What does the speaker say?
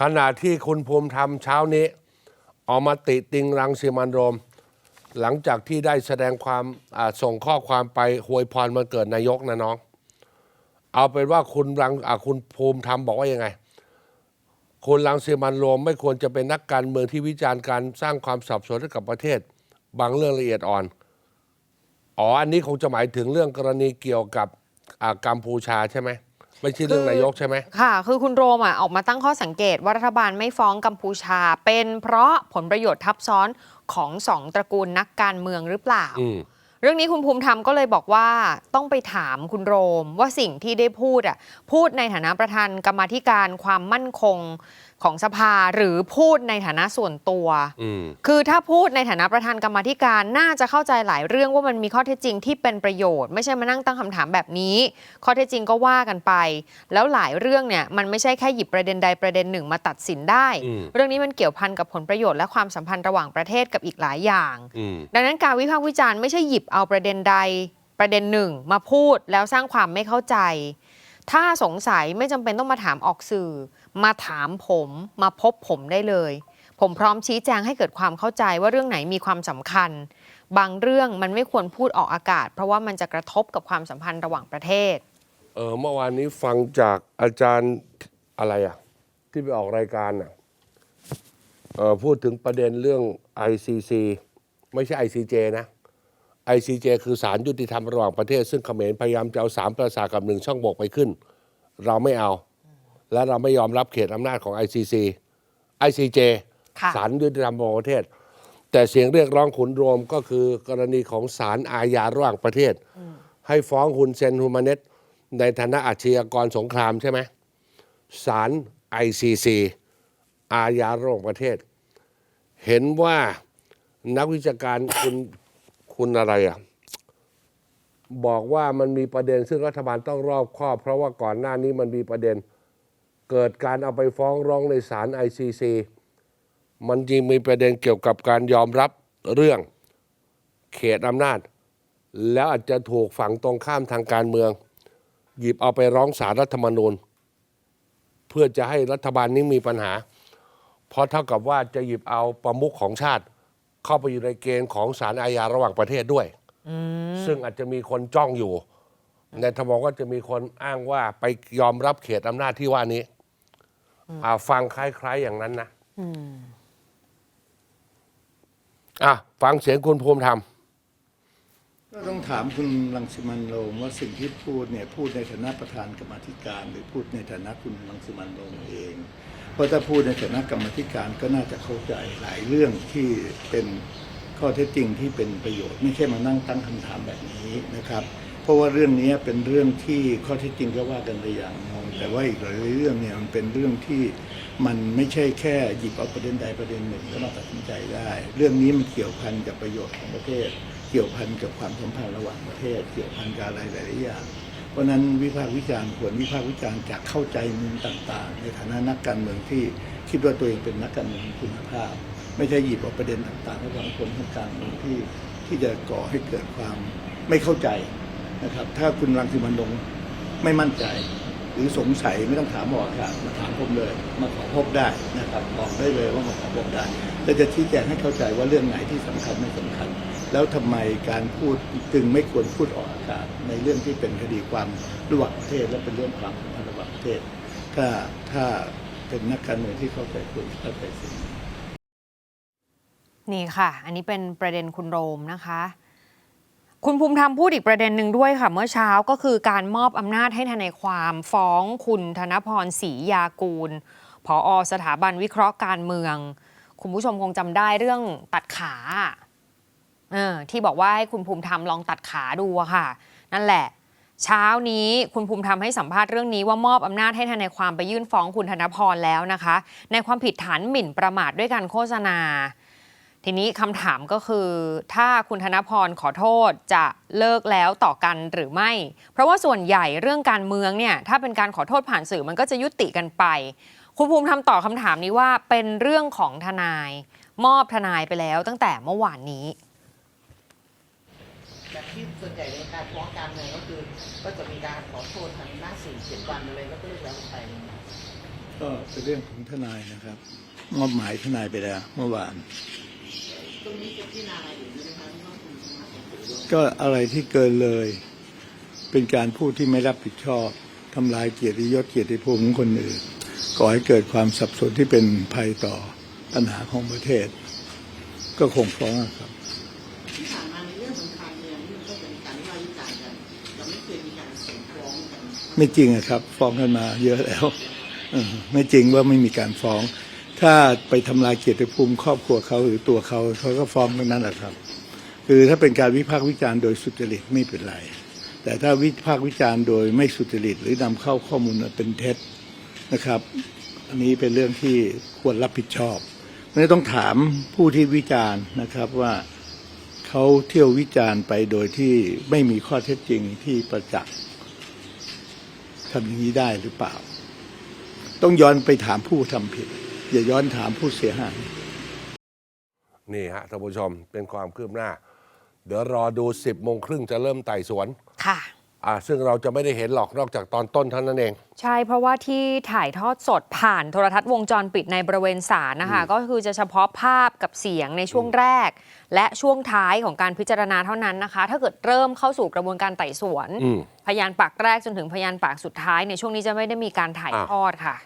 ขณะที่คุณภูมิธรรมเช้านี้ ออกมาติติงรังสิมันโรม หลังจากที่ได้แสดงความส่งข้อความไปหวยพรมันเกิดนายกนะน้อง เอาเป็นว่าคุณรังคุณภูมิธรรมบอกว่ายังไงคุณรังสิมันโรมไม่ควรจะเป็นนักการเมืองที่วิจารณ์การสร้างความสับสนให้กับประเทศ บางเรื่องละเอียดอ่อน อ๋อ อันนี้คงจะหมายถึงเรื่องกรณีเกี่ยวกับกัมพูชาใช่ไหม ไม่ใช่เรื่องคือนายกใช่ไหมค่ะ คือคุณโรมอะออกมาตั้งข้อสังเกตว่ารัฐบาลไม่ฟ้องกัมพูชา เป็นเพราะผลประโยชน์ทับซ้อนของสองตระกูลนักการเมืองหรือเปล่าอืมเรื่องนี้คุณภูมิธรรมก็เลยบอกว่าต้องไปถามคุณโรมว่าสิ่งที่ได้พูดอะพูดในฐานะประธานกรรมาธิการความมั่นคง ของสภาหรือพูดในฐานะส่วนตัวอืมคือถ้าพูดในฐานะประธานกรรมาธิการน่าจะเข้าใจหลายเรื่องว่ามันมีข้อเท็จจริงที่เป็นประโยชน์ ไม่ใช่มานั่งตั้งคำถามแบบนี้ ข้อเท็จจริงก็ว่ากันไป แล้วหลายเรื่องเนี่ยมันไม่ใช่แค่หยิบประเด็นใดประเด็นหนึ่งมาตัดสินได้อืมเรื่องนี้มันเกี่ยวพันกับผลประโยชน์และความสัมพันธ์ระหว่างประเทศกับอีกหลายอย่างอืมดังนั้นการวิพากษ์วิจารณ์ไม่ใช่หยิบเอาประเด็นใดประเด็นหนึ่งมาพูดแล้วสร้างความไม่เข้าใจ ถ้าสงสัยไม่จำเป็นต้องมาถามออกสื่อ มาถามผมมาพบผมได้เลย ผมพร้อมชี้แจงให้เกิดความเข้าใจว่าเรื่องไหนมีความสำคัญ บางเรื่องมันไม่ควรพูดออกอากาศ เพราะว่ามันจะกระทบกับความสัมพันธ์ระหว่างประเทศ เออเมื่อวานนี้ฟังจากอาจารย์อะไรอะที่ไปออกรายการอะเออพูดถึงประเด็นเรื่อง ICC ไม่ใช่ ICJ นะ ICJ คือศาลยุติธรรมระหว่างประเทศ ซึ่งเขมรพยายามจะเอาสามประสาทกับหนึ่งช่องบกไปขึ้น เราไม่เอา และเราไม่ยอมรับเขตอำนาจของ ICC ICJ ค่ะศาลยุติธรรมระหว่างประเทศ แต่เสียงเรียกร้องขุนรวมก็คือกรณีของศาลอาญาระหว่างประเทศ ให้ฟ้องฮุนเซนฮูมาเนตในฐานะอาชญากรสงครามใช่ไหมศาล ICC อาญาระหว่างประเทศ เห็นว่านักวิชาการคุณ คุณอะไรอะบอกว่ามันมีประเด็นซึ่งรัฐบาลต้องรอบคอบ เพราะว่าก่อนหน้านี้มันมีประเด็น เกิดการเอาไปฟ้องร้องในศาล ICC มันจริงมีประเด็นเกี่ยวกับการยอมรับเรื่องเขตอำนาจ แล้วอาจจะถูกฝังตรงข้ามทางการเมือง หยิบเอาไปร้องสารรัฐธรรมนูญ เพื่อจะให้รัฐบาลนี้มีปัญหา เพราะเท่ากับว่าจะหยิบเอาประมุขของชาติ เข้าไปอยู่ในเกณฑ์ของศาลอาญาระหว่างประเทศด้วย ซึ่งอาจจะมีคนจ้องอยู่ ในทมองก็จะมีคนอ้างว่าไปยอมรับเขตอำนาจที่ว่านี้อ่าฟังคล้ายๆอย่างนั้นนะอะฟังเสียงคุณภูมิธรรมก็ต้องถามคุณรังสิมันต์โรมว่าสิ่งที่พูดเนี่ยพูดในฐานะประธานกรรมาธิการ หรือพูดในฐานะคุณรังสิมันต์โรมเองเพ ราะถ้าพูดในฐานะกรรมธิการก็น่าจะเข้าใจหลายเรื่องที่เป็นข้อเท็จจริงที่เป็นประโยชน์ ไม่ใช่มานั่งตั้งคำถามแบบนี้นะครับ เพราะว่าเรื่องนี้เป็นเรื่องที่ข้อเท็จจริงก็ว่ากันไปอย่างหนึงแต่ว่าอีกหลายเรื่องเนี่ยมันเป็นเรื่องที่มันไม่ใช่แค่หยิบเอาประเด็นใดประเด็นหนึ่งก็มาตัดสินใจได้ เรื่องนี้มันเกี่ยวพันกับประโยชน์ของประเทศ เกี่ยวพันกับความสัมพันธ์ระหว่างประเทศ เกี่ยวพันกับอะไรหลายอย่าง เพราะนั้นวิพากษ์วิจารณ์ควรวิพากษ์วิจารณ์จากเข้าใจมุมต่างๆ ในฐานะนักการเมืองที่คิดว่าตัวเองเป็นนักการเมืองคุณภาพ ไม่ใช่หยิบเอาประเด็นต่างๆระหว่างคนทางการเมืองที่ที่จะก่อให้เกิดความไม่เข้าใจนะครับ ถ้าคุณรังสิมันลงไม่มั่นใจ หรือสงสัยไม่ต้องถามหมอค่ะมาถามผมเลย มาขอพบได้นะครับบอกได้เลยว่ามาขอพบได้และจะชี้แจงให้เข้าใจว่าเรื่องไหนที่สำคัญไม่สำคัญ แล้วทำไมการพูดจึงไม่ควรพูดออกอากาศในเรื่องที่เป็นคดีความระหว่างประเทศและเป็นเรื่องความสัมพันธ์ระหว่างประเทศ ถ้าถ้าเป็นนักการเมืองที่เข้าใจคุณเข้าใจสิ่งนี้นี่ค่ะ อันนี้เป็นประเด็นคุณโรมนะคะ คุณภูมิธรรมพูดอีกประเด็นหนึ่งด้วยค่ะ เมื่อเช้าก็คือการมอบอำนาจให้ทนายความฟ้องคุณธนพรศรียากูลผอสถาบันวิเคราะห์การเมือง คุณผู้ชมคงจำได้เรื่องตัดขา เออที่บอกว่าให้คุณภูมิธรรมลองตัดขาดูอะค่ะ นั่นแหละ เช้านี้คุณภูมิธรรมให้สัมภาษณ์เรื่องนี้ว่ามอบอำนาจให้ทนายความไปยื่นฟ้องคุณธนพรแล้วนะคะ ในความผิดฐานหมิ่นประมาทด้วยการโฆษณา ทีนี้คำถามก็คือ ถ้าคุณธนพรขอโทษจะเลิกแล้วต่อกันหรือไม่ เพราะว่าส่วนใหญ่เรื่องการเมืองเนี่ยถ้าเป็นการขอโทษผ่านสื่อมันก็จะยุติกันไป คุณภูมิทำตอบคำถามนี้ว่าเป็นเรื่องของทนาย มอบทนายไปแล้วตั้งแต่เมื่อวานนี้ แบบที่ส่วนใหญ่ในการฟ้องการเมืองก็คือ ก็จะมีการขอโทษทางหน้าสื่อเจ็ดวันอะไรก็เลิกแล้วไป ก็เป็นเรื่องของทนายนะครับ มอบหมายทนายไปแล้วเมื่อวาน ตรงนี้จะพิจารณาอะไรอยู่ใช่ไหมคะที่ว่าคุณสามารถก็อะไรที่เกินเลย เป็นการพูดที่ไม่รับผิดชอบทำลายเกียรติยศเกียรติภูมิของคนอื่นก่อให้เกิดความสับสนที่เป็นภัยต่อปัญหาของประเทศ ก็คงฟ้องอะครับ ไม่จริงอะครับ ฟ้องกันมาเยอะแล้วอไม่จริงว่าไม่มีการฟ้อง ถ้าไปทำลายเกียรติภูมิครอบครัวเขาหรือตัวเขาเขาก็ฟ้องทั้งนั้นแหละครับ คือถ้าเป็นการวิพากษ์วิจารณ์โดยสุจริตไม่เป็นไร แต่ถ้าวิพากษ์วิจารณ์โดยไม่สุจริต หรือนำเข้าข้อมูลมาเป็นเท็จนะครับ อันนี้เป็นเรื่องที่ควรรับผิดชอบไม่ต้องถามผู้ที่วิจารณ์นะครับว่าเขาเที่ยววิจารณ์ไปโดยที่ไม่มีข้อเท็จจริงที่ประจักษ์ ทำอย่างนี้ได้หรือเปล่า ต้องย้อนไปถามผู้ทำผิด อย่าย้อนถามผู้เสียหาย นี่ฮะท่านผู้ชมเป็นความคืบหน้า เดี๋ยวรอดู 10โมงครึ่งจะเริ่มไต่สวนค่ะ อ่าซึ่งเราจะไม่ได้เห็นหรอกนอกจากตอนต้นเท่านั้นเอง ใช่เพราะว่าที่ถ่ายทอดสดผ่านโทรทัศน์วงจรปิดในบริเวณศาลนะคะ ก็คือจะเฉพาะภาพกับเสียงในช่วงแรก และช่วงท้ายของการพิจารณาเท่านั้นนะคะ ถ้าเกิดเริ่มเข้าสู่กระบวนการไต่สวน อืม พยานปากแรกจนถึงพยานปากสุดท้ายในยช่วงนี้จะไม่ได้มีการถ่ายอะทอดค่ะ